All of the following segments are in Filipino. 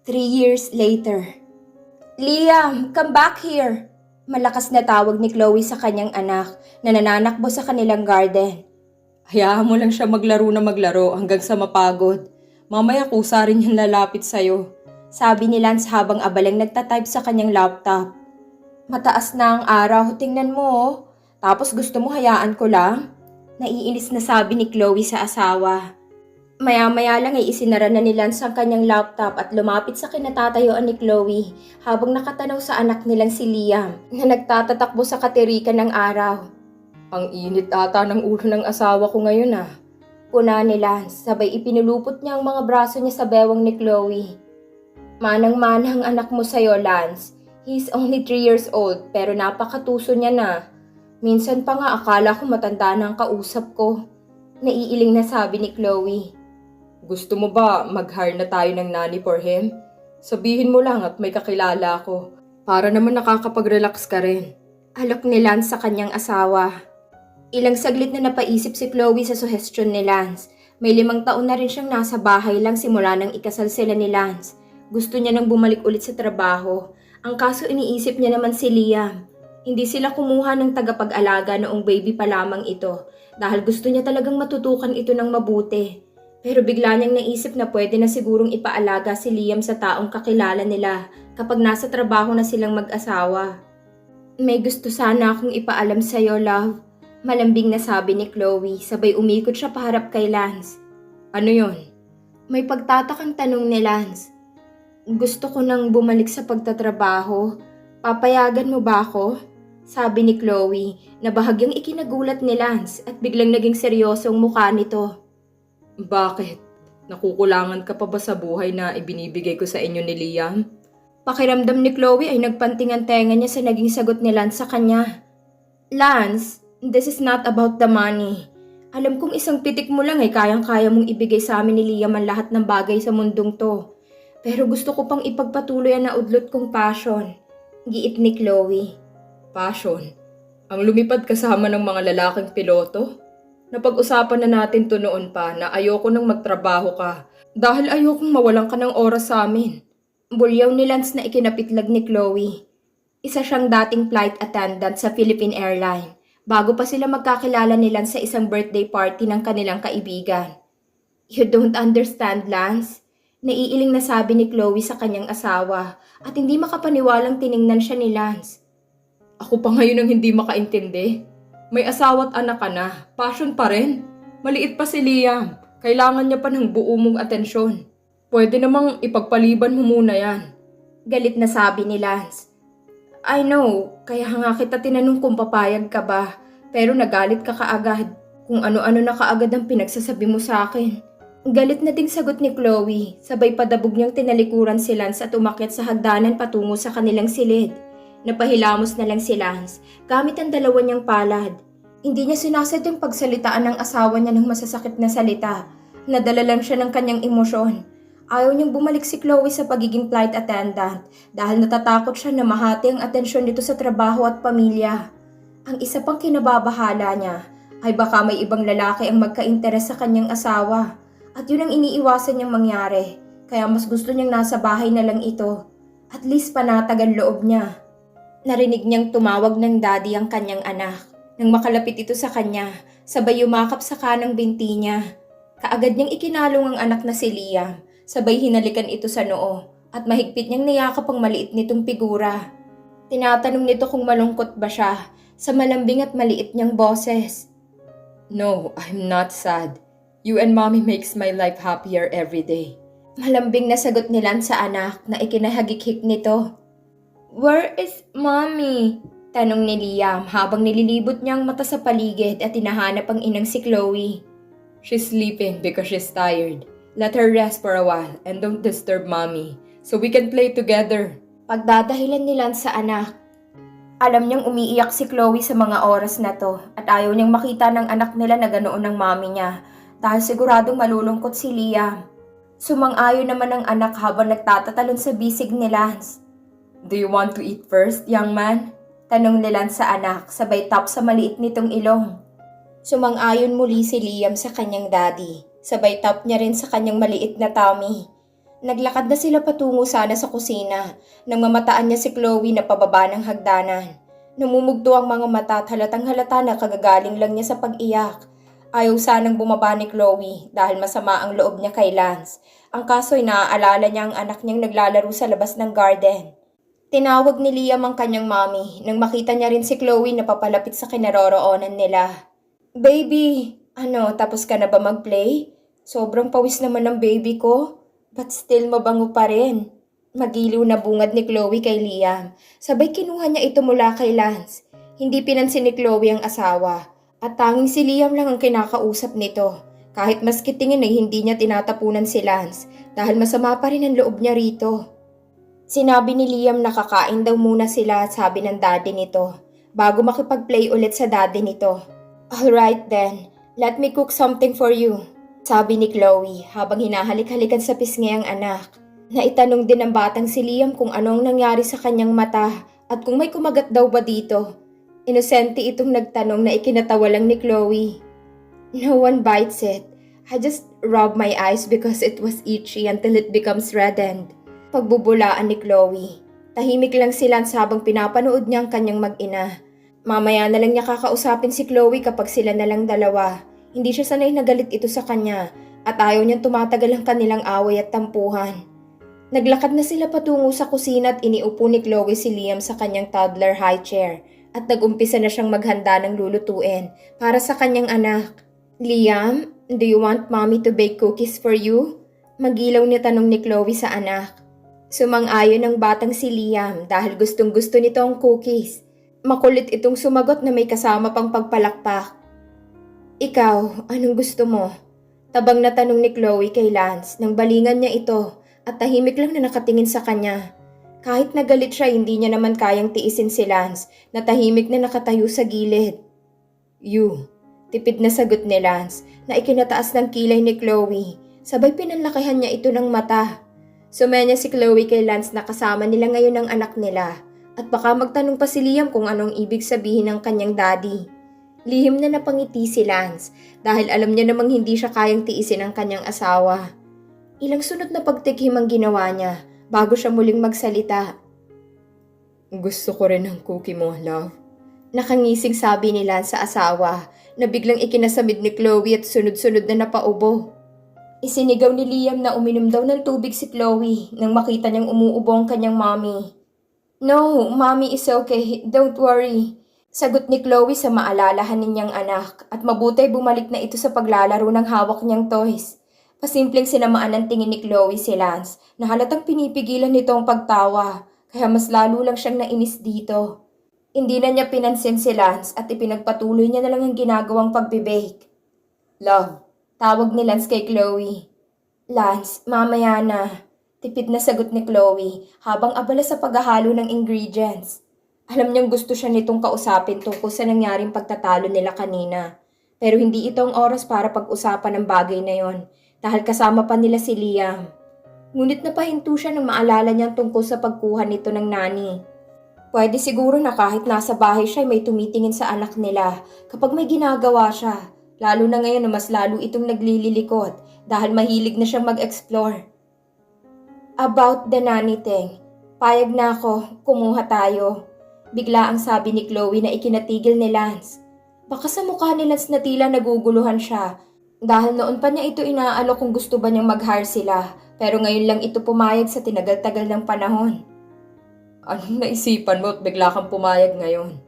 Three years later. Liam, come back here! Malakas na tawag ni Chloe sa kanyang anak na nananakbo sa kanilang garden. Hayaan mo lang siya maglaro na maglaro hanggang sa mapagod. Mamaya kusa rin yung lalapit sa'yo. Sabi ni Lance habang abalang nagtatype sa kanyang laptop. Mataas na ang araw, tingnan mo oh. Tapos gusto mo hayaan ko lang? Naiinis na sabi ni Chloe sa asawa. Maya-maya lang ay isinara na ni Lance ang kanyang laptop at lumapit sa kinatatayuan ni Chloe habang nakatanaw sa anak nilang si Liam na nagtatatakbo sa katirikan ng araw. Ang init ata ng ulo ng asawa ko ngayon ah. Puna ni Lance, sabay ipinulupot niya ang mga braso niya sa bewang ni Chloe. Manang-manang anak mo sa'yo, Lance. He's only 3 years old pero napakatuso niya na. Minsan pa nga akala ko matanda na ang kausap ko. Naiiling na sabi ni Chloe. Gusto mo ba mag-hire na tayo ng nanny for him? Sabihin mo lang at may kakilala ako. Para naman nakakapag-relax ka rin. Alok ni Lance sa kanyang asawa. Ilang saglit na napaisip si Chloe sa suhestyon ni Lance. May limang taon na rin siyang nasa bahay lang simula nang ikasal sila ni Lance. Gusto niya nang bumalik ulit sa trabaho. Ang kaso iniisip niya naman si Liam. Hindi sila kumuha ng tagapag-alaga noong baby pa lamang ito dahil gusto niya talagang matutukan ito ng mabuti. Pero bigla niyang naisip na pwede na sigurong ipaalaga si Liam sa taong kakilala nila kapag nasa trabaho na silang mag-asawa. May gusto sana akong ipaalam sa'yo, love. Malambing na sabi ni Chloe, sabay umikot siya paharap kay Lance. Ano yon? May pagtatakang tanong ni Lance. Gusto ko nang bumalik sa pagtatrabaho. Papayagan mo ba ako? Sabi ni Chloe na bahagyang ikinagulat ni Lance at biglang naging seryosong mukha nito. Bakit? Nakukulangan ka pa ba sa buhay na ibinibigay ko sa inyo ni Liam? Pakiramdam ni Chloe ay nagpanting ang tenga niya sa naging sagot ni Lance sa kanya. Lance, this is not about the money. Alam kong isang pitik mo lang ay kayang-kaya mong ibigay sa amin ni Liam ang lahat ng bagay sa mundong to. Pero gusto ko pang ipagpatuloy ang naudlot kong passion. Giit ni Chloe. Passion. Ang lumipad kasama ng mga lalaking piloto? Napag-usapan na natin to noon pa na ayoko nang magtrabaho ka dahil ayokong mawalan ka ng oras sa amin. Bulyaw ni Lance na ikinapitlag ni Chloe. Isa siyang dating flight attendant sa Philippine Airline bago pa sila magkakilala ni Lance sa isang birthday party ng kanilang kaibigan. You don't understand, Lance. Naiiling na sabi ni Chloe sa kanyang asawa at hindi makapaniwalang tiningnan siya ni Lance. Ako pa ngayon ang hindi makaintindi. May asawa at anak ka na, passion pa rin. Maliit pa si Liam, kailangan niya pa ng buo mong atensyon. Pwede namang ipagpaliban mo muna yan. Galit na sabi ni Lance. I know, kaya nga kita tinanong kung papayag ka ba, pero nagalit ka kaagad. Kung ano-ano na kaagad ang pinagsasabi mo sa akin. Galit na ding sagot ni Chloe, sabay padabog niyang tinalikuran si Lance at umakyat sa hagdanan patungo sa kanilang silid. Napahilamos na lang si Lance gamit ang dalawa niyang palad. Hindi niya sinasadyang pagsalitaan ng asawa niya ng masasakit na salita. Nadala lang siya ng kanyang emosyon. Ayaw niyang bumalik si Chloe sa pagiging flight attendant dahil natatakot siya na mahati ang atensyon nito sa trabaho at pamilya. Ang isa pang kinababahala niya ay baka may ibang lalaki ang magka-interes sa kanyang asawa at yun ang iniiwasan niyang mangyari kaya mas gusto niyang nasa bahay na lang ito. At least panatag ang loob niya. Narinig niyang tumawag ng daddy ang kanyang anak. Nang makalapit ito sa kanya, sabay yumakap sa kanang binti niya. Kaagad niyang ikinalong ang anak na si Liam, sabay hinalikan ito sa noo at mahigpit niyang niyakap ang maliit nitong figura. Tinatanong nito kung malungkot ba siya sa malambing at maliit niyang boses. No, I'm not sad. You and mommy makes my life happier every day. Malambing na sagot ni Lan sa anak na ikinahagikik nito. Where is mommy? Tanong ni Liam habang nililibot niya ang mata sa paligid at tinahanap ang inang si Chloe. She's sleeping because she's tired. Let her rest for a while and don't disturb mommy so we can play together. Pagdadahilan ni Lance sa anak. Alam niyang umiiyak si Chloe sa mga oras na to at ayaw niyang makita ng anak nila na ganoon ng mami niya dahil siguradong malulungkot si Liam. Sumang-ayon naman ang anak habang nagtatatalon sa bisig ni Lance. Do you want to eat first, young man? Tanong ni Lance sa anak sabay tap sa maliit nitong ilong. Sumang-ayon muli si Liam sa kanyang daddy. Sabay tap niya rin sa kanyang maliit na tummy. Naglakad na sila patungo sana sa kusina nang mamataan niya si Chloe na pababa ng hagdanan. Namumugto ang mga mata at halatang halata na kagagaling lang niya sa pag-iyak. Ayaw sanang bumaba ni Chloe dahil masama ang loob niya kay Lance. Ang kaso ay naaalala niya ang anak niyang naglalaro sa labas ng garden. Tinawag ni Liam ang kanyang mommy nang makita niya rin si Chloe na papalapit sa kinaroroonan nila. Baby, ano, tapos ka na ba mag-play? Sobrang pawis naman ng baby ko. But still mabango pa rin. Magiliw na bungad ni Chloe kay Liam. Sabay kinuha niya ito mula kay Lance. Hindi pinansin ni Chloe ang asawa. At tanging si Liam lang ang kinakausap nito. Kahit maski tingin ay hindi niya tinatapunan si Lance dahil masama pa rin ang loob niya rito. Sinabi ni Liam na kakain daw muna sila sabi ng daddy nito bago makipag-play ulit sa daddy nito. Alright then, let me cook something for you. Sabi ni Chloe habang hinahalik-halikan sa pisngi ang anak. Naitanong din ng batang si Liam kung anong nangyari sa kanyang mata at kung may kumagat daw ba dito. Inosente itong nagtanong na ikinatawa lang ni Chloe. No one bites it. I just rub my eyes because it was itchy until it becomes reddened. Pagbubulaan ni Chloe. Tahimik lang sila habang pinapanood niya ang kanyang mag-ina. Mamaya na lang niya kakausapin si Chloe kapag sila na lang dalawa. Hindi siya sanay na galit ito sa kanya at ayaw niyang tumatagal ang kanilang away at tampuhan. Naglakad na sila patungo sa kusina at iniupo ni Chloe si Liam sa kanyang toddler high chair at nagumpisa na siyang maghanda ng lulutuin para sa kanyang anak. Liam, do you want mommy to bake cookies for you? Magilaw ni tanong ni Chloe sa anak. Sumang-ayon ang batang si Liam dahil gustong gusto nito ang cookies. Makulit itong sumagot na may kasama pang pagpalakpak. Ikaw, anong gusto mo? Tabang na tanong ni Chloe kay Lance nang balingan niya ito at tahimik lang na nakatingin sa kanya. Kahit nagalit siya, hindi niya naman kayang tiisin si Lance na tahimik na nakatayo sa gilid. You, tipid na sagot ni Lance na ikinataas ng kilay ni Chloe. Sabay pinanlakihan niya ito ng mata. Sumenya si Chloe kay Lance na kasama nila ngayon ang anak nila at baka magtanong pa si Liam kung anong ibig sabihin ng kanyang daddy. Lihim na napangiti si Lance dahil alam niya namang hindi siya kayang tiisin ang kanyang asawa. Ilang sunod na pagtikim ang ginawa niya bago siya muling magsalita. Gusto ko rin ng cookie mo, love. Nakangising sabi ni Lance sa asawa na biglang ikinasamid ni Chloe at sunod-sunod na napaubo. Isinigaw ni Liam na uminom daw ng tubig si Chloe nang makita niyang umuubo ang kanyang mommy. No, mommy is okay. Don't worry. Sagot ni Chloe sa maalalahanin niyang anak at mabuti bumalik na ito sa paglalaro ng hawak niyang toys. Pasimpleng sinamaan ng tingin ni Chloe si Lance na halatang pinipigilan nito ang pagtawa kaya mas lalo lang siyang nainis dito. Hindi na niya pinansin si Lance at ipinagpatuloy niya na lang ang ginagawang pagbibake. Love, tawag ni Lance kay Chloe. Lance, mamaya na. Tipid na sagot ni Chloe habang abala sa paghahalo ng ingredients. Alam niyang gusto siya nitong kausapin tungkol sa nangyaring pagtatalo nila kanina. Pero hindi ito ang oras para pag-usapan ng bagay na yon dahil kasama pa nila si Liam. Ngunit napahinto siya nang maalala niyang tungkol sa pagkuha nito ng nani. Pwede siguro na kahit nasa bahay siya ay may tumitingin sa anak nila kapag may ginagawa siya. Lalo na ngayon na mas lalo itong naglililikot dahil mahilig na siyang mag-explore. About the nanny thing, payag na ako, kumuha tayo. Bigla ang sabi ni Chloe na ikinatigil ni Lance. Baka sa mukha ni Lance na tila naguguluhan siya dahil noon pa niya ito inaalok kung gusto ba niyang mag-hire sila pero ngayon lang ito pumayag sa tinagal-tagal ng panahon. Anong naisipan mo at bigla kang pumayag ngayon?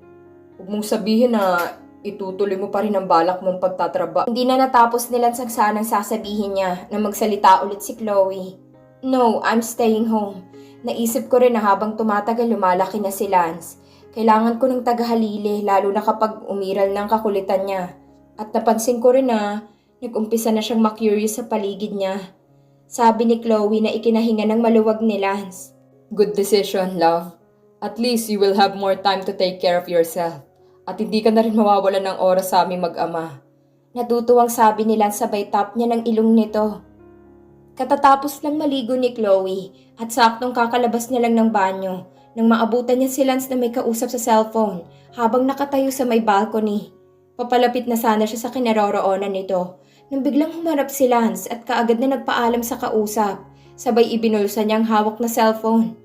Huwag mong sabihin na itutuloy mo pa rin ang balak mong pagtatraba. Hindi na natapos ni Lance ang sanang sasabihin niya na magsalita ulit si Chloe. No, I'm staying home. Naisip ko rin na habang tumatagal lumalaki na si Lance. Kailangan ko ng tagahalili lalo na kapag umiral ng kakulitan niya. At napansin ko rin na nag-umpisa na siyang makurious sa paligid niya. Sabi ni Chloe na ikinahinga ng maluwag ni Lance. Good decision, love. At least you will have more time to take care of yourself. At hindi ka na rin mawawalan ng oras sa aming mag-ama. Natutuwang sabi ni Lance sabay tap niya ng ilong nito. Katatapos lang maligo ni Chloe at saktong kakalabas niya lang ng banyo nang maabutan niya si Lance na may kausap sa cellphone habang nakatayo sa may balcony. Papalapit na sana siya sa kinaroroonan nito nang biglang humarap si Lance at kaagad na nagpaalam sa kausap. Sabay ibinulsa niyang hawak na cellphone.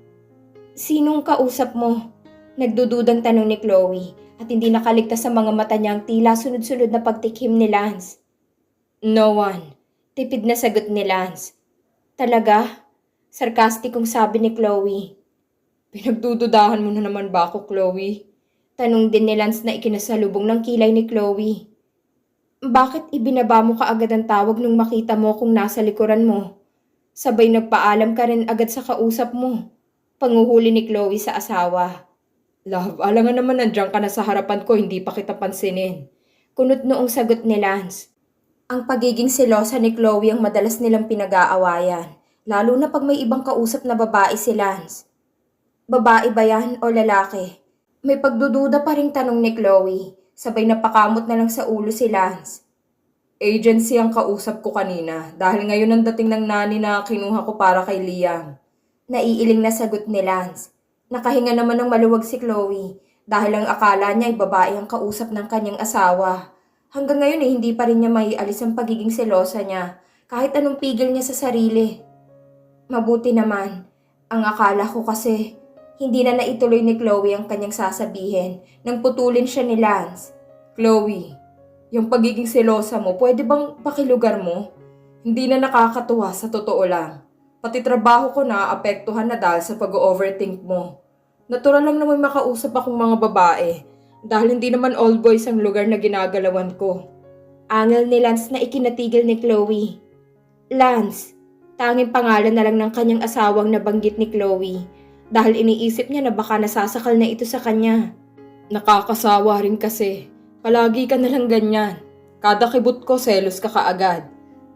Sinong kausap mo? Nagdududang tanong ni Chloe at hindi nakaligtas sa mga mata niyang tila sunod-sunod na pagtikim ni Lance. No one. Tipid na sagot ni Lance. Talaga? Sarkastikong sabi ni Chloe. Pinagdududahan mo na naman ba ako, Chloe? Tanong din ni Lance na ikinasalubong ng kilay ni Chloe. Bakit ibinaba mo kaagad ang tawag nung makita mo kung nasa likuran mo? Sabay nagpaalam ka rin agad sa kausap mo. Panguhuli ni Chloe sa asawa. Love, alangan naman nandiyan ka na sa harapan ko, hindi pa kita pansinin. Kunot noong sagot ni Lance. Ang pagiging selosa ni Chloe ang madalas nilang pinag-aawayan, lalo na pag may ibang kausap na babae si Lance. Babae ba yan o lalaki? May pagdududa pa ring tanong ni Chloe, sabay napakamot na lang sa ulo si Lance. Agency ang kausap ko kanina dahil ngayon ang dating ng nani na kinuha ko para kay Liam. Naiiling na sagot ni Lance. Nakahinga naman ng maluwag si Chloe dahil ang akala niya ay babae ang kausap ng kanyang asawa. Hanggang ngayon ay hindi pa rin niya maialis ang pagiging selosa niya kahit anong pigil niya sa sarili. Mabuti naman. Ang akala ko kasi hindi na naituloy ni Chloe ang kanyang sasabihin nang putulin siya ni Lance. Chloe, yung pagiging selosa mo, pwede bang pakilugar mo? Hindi na nakakatuwa sa totoo lang. Pati trabaho ko na apektuhan na dahil sa pag-overthink mo. Natural lang naman makausap akong mga babae dahil hindi naman all boys ang lugar na ginagalawan ko. Angel ni Lance na ikinatigil ni Chloe. Lance, tanging pangalan na lang ng kanyang asawang nabanggit ni Chloe dahil iniisip niya na baka nasasakal na ito sa kanya. Nakakasawa rin kasi. Palagi ka nalang ganyan. Kada kibot ko, selos ka kaagad.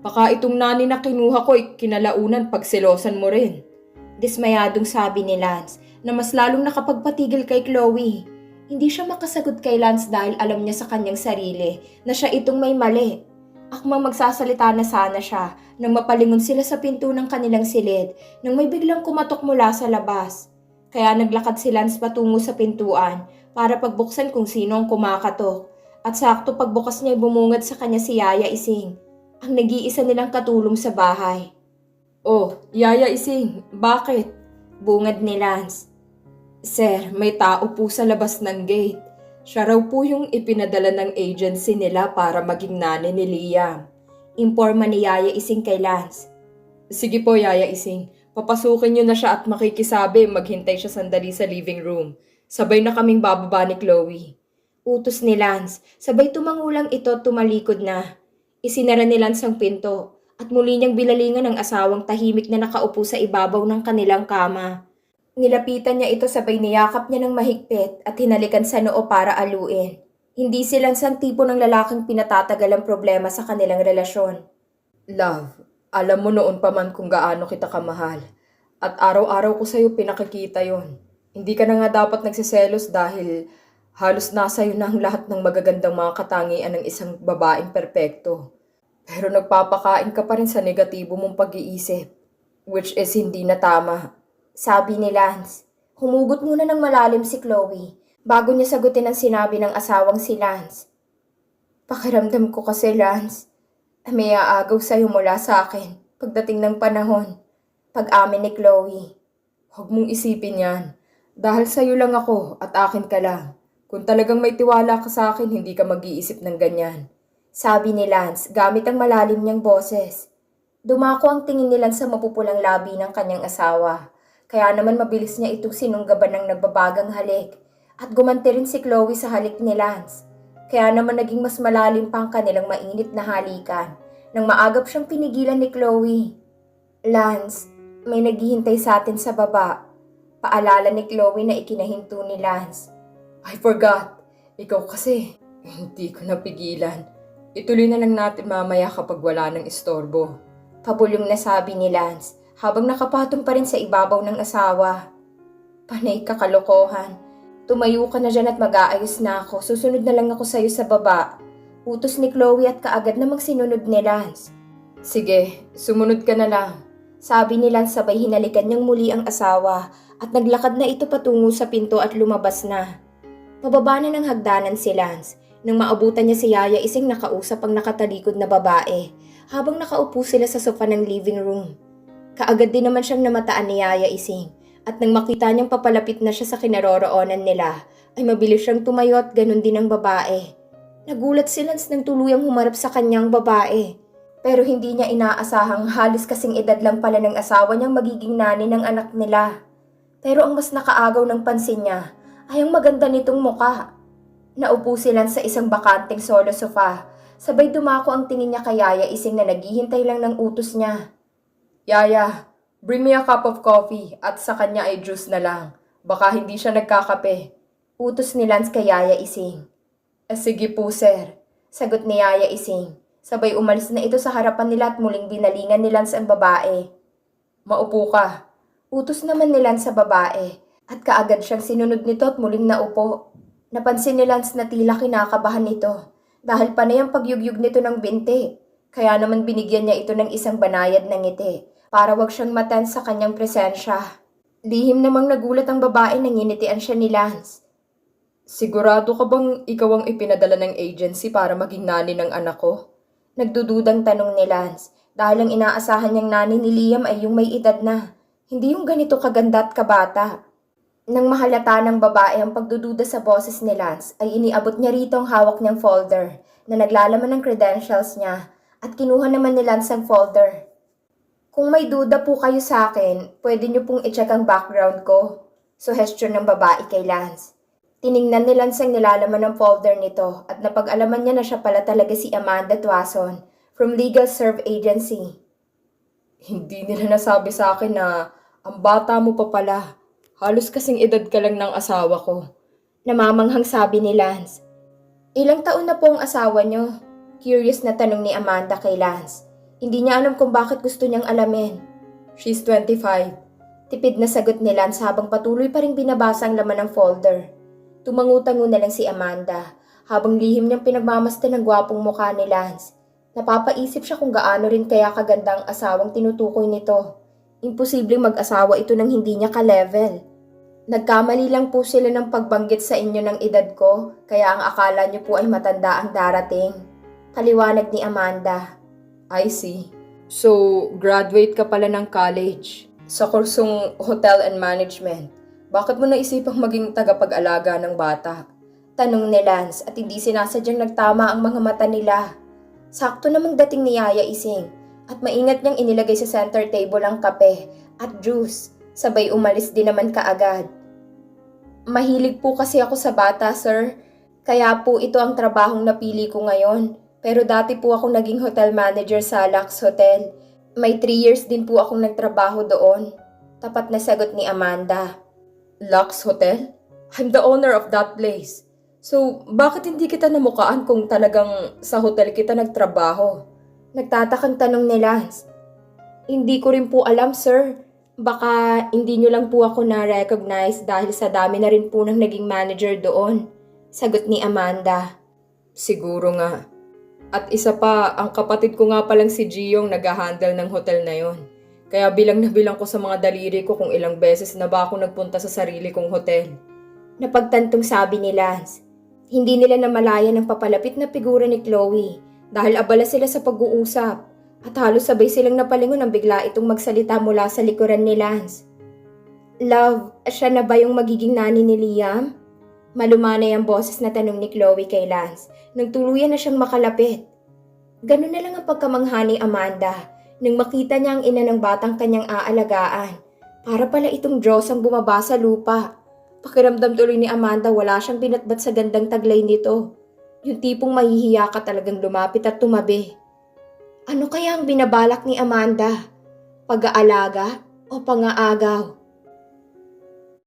Baka itong nani na kinuha ko, eh, kinalaunan pag selosan mo rin. Dismayadong sabi ni Lance na mas lalong nakapagpatigil kay Chloe. Hindi siya makasagot kay Lance dahil alam niya sa kanyang sarili na siya itong may mali. Akmang magsasalita na sana siya nang mapalingon sila sa pinto ng kanilang silid nang may biglang kumatok mula sa labas. Kaya naglakad si Lance patungo sa pintuan para pagbuksan kung sino ang kumakatok. At sakto pagbukas niya ay bumungad sa kanya si Yaya Ising, ang nag-iisa nilang katulong sa bahay. Oh, Yaya Ising, bakit? Bungad ni Lance. Sir, may tao po sa labas ng gate. Siya raw po yung ipinadala ng agency nila para maging nani ni Liam. Imporma ni Yaya Ising kay Lance. Sige po, Yaya Ising. Papasukin niyo na siya at makikisabi maghintay siya sandali sa living room. Sabay na kaming bababa ni Chloe. Utos ni Lance, sabay tumangulang ito tumalikod na. Isinara ni Lance ang pinto at muli niyang bilalingan ang asawang tahimik na nakaupo sa ibabaw ng kanilang kama. Nilapitan niya ito sabay niyakap niya ng mahigpit at hinalikan sa noo para aluin. Hindi si Lance ang tipo ng lalaking pinatatagal ang problema sa kanilang relasyon. Love, alam mo noon pa man kung gaano kita kamahal. At araw-araw ko sa'yo pinakikita yon. Hindi ka na nga dapat nagsiselos dahil halos nasa iyo na ang lahat ng magagandang mga katangian ng isang babaeng perpekto. Pero nagpapakain ka pa rin sa negatibo mong pag-iisip, which is hindi na tama. Sabi ni Lance. Humugot muna ng malalim si Chloe bago niya sagutin ang sinabi ng asawang si Lance. Pakiramdam ko kasi, Lance, may aagaw sa'yo mula sa akin pagdating ng panahon. Pag-amin ni Chloe. Huwag mong isipin yan. Dahil sa'yo lang ako at akin ka lang. Kung talagang may tiwala ka sa akin, hindi ka mag-iisip ng ganyan. Sabi ni Lance gamit ang malalim niyang boses. Dumako ang tingin ni Lance sa mapupulang labi ng kanyang asawa. Kaya naman mabilis niya itong sinunggaban ng nagbabagang halik. At gumanti rin si Chloe sa halik ni Lance. Kaya naman naging mas malalim pa ang kanilang mainit na halikan. Nang maagap siyang pinigilan ni Chloe. Lance, may naghihintay sa atin sa baba. Paalala ni Chloe na ikinahinto ni Lance. I forgot. Ikaw kasi, hindi ko napigilan. Ituloy na lang natin mamaya kapag wala ng istorbo. Pabulong na sabi ni Lance habang nakapatong pa rin sa ibabaw ng asawa. Panay kakalokohan. Tumayo ka na dyan at mag-aayos na ako. Susunod na lang ako sa'yo sa baba. Utos ni Chloe at kaagad na magsinunod ni Lance. Sige, sumunod ka na lang. Sabi ni Lance sabay hinalikan niyang muli ang asawa at naglakad na ito patungo sa pinto at lumabas na. Pababa na ng hagdanan si Lance nang maabutan niya si Yaya isang nakausap ang nakatalikod na babae habang nakaupo sila sa sofa ng living room. Kaagad din naman siyang namataan ni Yaya Ising at nang makita niyang papalapit na siya sa kinaroroonan nila, ay mabilis siyang tumayo at ganun din ang babae. Nagulat si Lance nang tuluyang humarap sa kanyang babae. Pero hindi niya inaasahang halos kasing edad lang pala ng asawa niyang magiging nani ng anak nila. Pero ang mas nakaagaw ng pansin niya ay ang maganda nitong muka. Naupo si Lance sa isang bakanteng solo sofa. Sabay dumako ang tingin niya kay Yaya Ising na naghihintay lang ng utos niya. Yaya, bring me a cup of coffee at sa kanya ay juice na lang. Baka hindi siya nagkakape. Utos ni Lance kay Yaya Ising. Eh sige po, sir. Sagot ni Yaya Ising. Sabay umalis na ito sa harapan nila at muling binalingan ni Lance ang babae. Maupo ka. Utos naman ni Lance sa babae at kaagad siyang sinunod nito at muling naupo. Napansin ni Lance na tila kinakabahan nito dahil panay ang pagyugyug nito ng binti. Kaya naman binigyan niya ito ng isang banayad na ngiti para wag siyang matan sa kanyang presensya. Lihim namang nagulat ang babae nang nginitian siya ni Lance. Sigurado ka bang ikaw ang ipinadala ng agency para maging nani ng anak ko? Nagdududang tanong ni Lance dahil ang inaasahan niyang nani ni Liam ay yung may edad na, hindi yung ganito kaganda at kabata. Nang mahalata ng babae ang pagdududa sa boses ni Lance ay iniabot niya rito ang hawak niyang folder na naglalaman ng credentials niya at kinuha naman ni Lance ang folder. Kung may duda po kayo sa akin, pwede niyo pong i-check ang background ko. Suhestyon ng babae kay Lance. Tiningnan ni Lance ang nilalaman ng folder nito at napag-alaman niya na siya pala talaga si Amanda Tuason from Legal Serve Agency. Hindi nila nasabi sa akin na ang bata mo pa pala. Halos kasing edad ka lang ng asawa ko. Namamanghang sabi ni Lance. Ilang taon na po ang asawa niyo? Curious na tanong ni Amanda kay Lance. Hindi niya alam kung bakit gusto niyang alamin. She's 25. Tipid na sagot ni Lance habang patuloy pa rin binabasa ang laman ng folder. Tumangutango na lang si Amanda habang lihim niyang pinagmamasdan ng gwapong mukha ni Lance. Napapaisip siya kung gaano rin kaya kaganda ang asawang tinutukoy nito. Imposibleng mag-asawa ito nang hindi niya ka-level. Nagkamali lang po sila ng pagbanggit sa inyo ng edad ko, kaya ang akala niyo po ay matanda ang darating. Paliwanag ni Amanda. I see. So, graduate ka pala ng college. Sa kursong Hotel and Management. Bakit mo naisipang maging tagapag-alaga ng bata? Tanong ni Lance at hindi sinasadyang nagtama ang mga mata nila. Sakto namang dating ni Yaya Ising at maingat niyang inilagay sa center table ang kape at juice. Sabay umalis din naman kaagad. Mahilig po kasi ako sa bata, sir. Kaya po ito ang trabahong napili ko ngayon. Pero dati po ako naging hotel manager sa Lux Hotel. May 3 years din po akong nagtrabaho doon. Tapat na sagot ni Amanda. Lux Hotel? I'm the owner of that place. So, bakit hindi kita namukaan kung talagang sa hotel kita nagtrabaho? Nagtatakang tanong ni Lance. Hindi ko rin po alam, sir. Baka hindi nyo lang po ako na-recognize dahil sa dami na rin po ng naging manager doon. Sagot ni Amanda. Siguro nga. At isa pa, ang kapatid ko nga palang si Giyong nag-handle ng hotel na yon. Kaya bilang na bilang ko sa mga daliri ko kung ilang beses na ba ako nagpunta sa sarili kong hotel. Napagtantong sabi ni Lance. Hindi nila namalayan ang papalapit na figura ni Chloe dahil abala sila sa pag-uusap at halos sabay silang napalingon nang bigla itong magsalita mula sa likuran ni Lance. Love, siya na ba yung magiging nani ni Liam? Malumanay ang boses na tanong ni Chloe kay Lance nang tuluyan na siyang makalapit. Ganun na lang ang pagkamangha ni Amanda nang makita niya ang ina ng batang kanyang aalagaan. Para pala itong Diyos ang bumaba sa lupa. Pakiramdam tuloy ni Amanda wala siyang binatbat sa gandang taglay nito. Yung tipong mahihiya ka talagang lumapit at tumabi. Ano kaya ang binabalak ni Amanda? Pag-aalaga o pangaagaw?